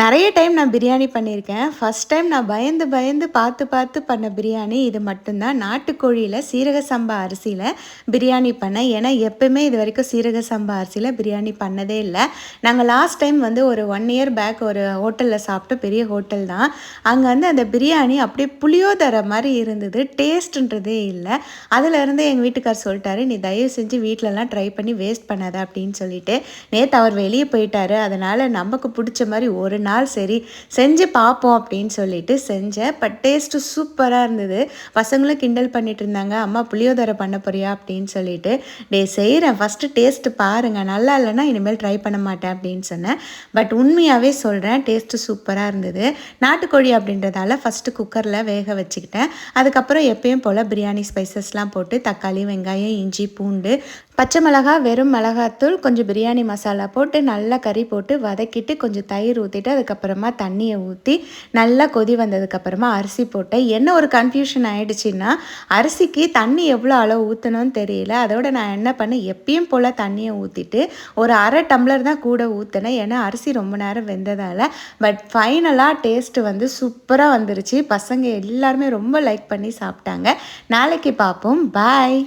நிறைய டைம் நான் பிரியாணி பண்ணியிருக்கேன். ஃபஸ்ட் டைம் நான் பயந்து பயந்து பார்த்து பார்த்து பண்ண பிரியாணி இது மட்டும்தான். நாட்டுக்கோழியில் சீரக சம்பா அரிசியில் பிரியாணி பண்ணேன். ஏன்னா எப்பவுமே இது வரைக்கும் சீரக சம்பா அரிசியில் பிரியாணி பண்ணதே இல்லை. நாங்கள் லாஸ்ட் டைம் வந்து ஒரு ஒன் இயர் பேக் ஒரு ஹோட்டலில் சாப்பிட்டு பெரிய ஹோட்டல் தான். அங்கே வந்து அந்த பிரியாணி அப்படியே புளியோதர மாதிரி இருந்தது. டேஸ்ட்டுன்றதே இல்லை. அதிலேருந்து எங்கள் வீட்டுக்கார் சொல்லிட்டாரு நீ தயவு செஞ்சு வீட்டிலலாம் ட்ரை பண்ணி வேஸ்ட் பண்ணாத அப்படின்னு சொல்லிட்டு நேற்று அவர் வெளியே போயிட்டாரு. அதனால் நமக்கு பிடிச்ச மாதிரி ஒரு நாள் நாள் சரி செஞ்சு பார்ப்போம் அப்படின்னு சொல்லிட்டு செஞ்சேன். பட் டேஸ்ட்டு சூப்பராக இருந்தது. பசங்களும் கிண்டல் பண்ணிட்டு இருந்தாங்க. அம்மா புளியோதரை பண்ண போறியா? அப்படின்னு சொல்லிட்டு டே செய்கிறேன் ஃபஸ்ட்டு டேஸ்ட்டு பாருங்கள் நல்லா இல்லைன்னா இனிமேல் ட்ரை பண்ண மாட்டேன் அப்படின்னு சொன்னேன். பட் உண்மையாகவே சொல்கிறேன் டேஸ்ட்டு சூப்பராக இருந்தது. நாட்டுக்கோழி அப்படின்றதால ஃபஸ்ட்டு குக்கரில் வேக வச்சுக்கிட்டேன். அதுக்கப்புறம் எப்பயும் போல் பிரியாணி ஸ்பைசஸ்லாம் போட்டு தக்காளி வெங்காயம் இஞ்சி பூண்டு பச்சை மிளகா வெறும் மிளகாத்தூள் கொஞ்சம் பிரியாணி மசாலா போட்டு நல்லா கறி போட்டு வதக்கிட்டு கொஞ்சம் தயிர் ஊற்றிட்டு அதுக்கப்புறமா தண்ணியை ஊற்றி நல்லா கொதி வந்ததுக்கப்புறமா அரிசி போட்டேன் என்ன ஒரு கன்ஃபியூஷன் ஆகிடுச்சின்னா அரிசிக்கு தண்ணி எவ்வளோ அளவு ஊற்றணும்னு தெரியல. அதோட நான் என்ன பண்ணேன் எப்பயும் போல் தண்ணியை ஊற்றிட்டு ஒரு அரை டம்ளர் தான் கூட ஊற்றினேன் ஏன்னா அரிசி ரொம்ப நேரம் வெந்ததால். பட் ஃபைனலாக டேஸ்ட்டு வந்து சூப்பராக வந்துருச்சு. பசங்க எல்லாருமே ரொம்ப லைக் பண்ணி சாப்பிட்டாங்க. நாளைக்கு பார்ப்போம். பாய்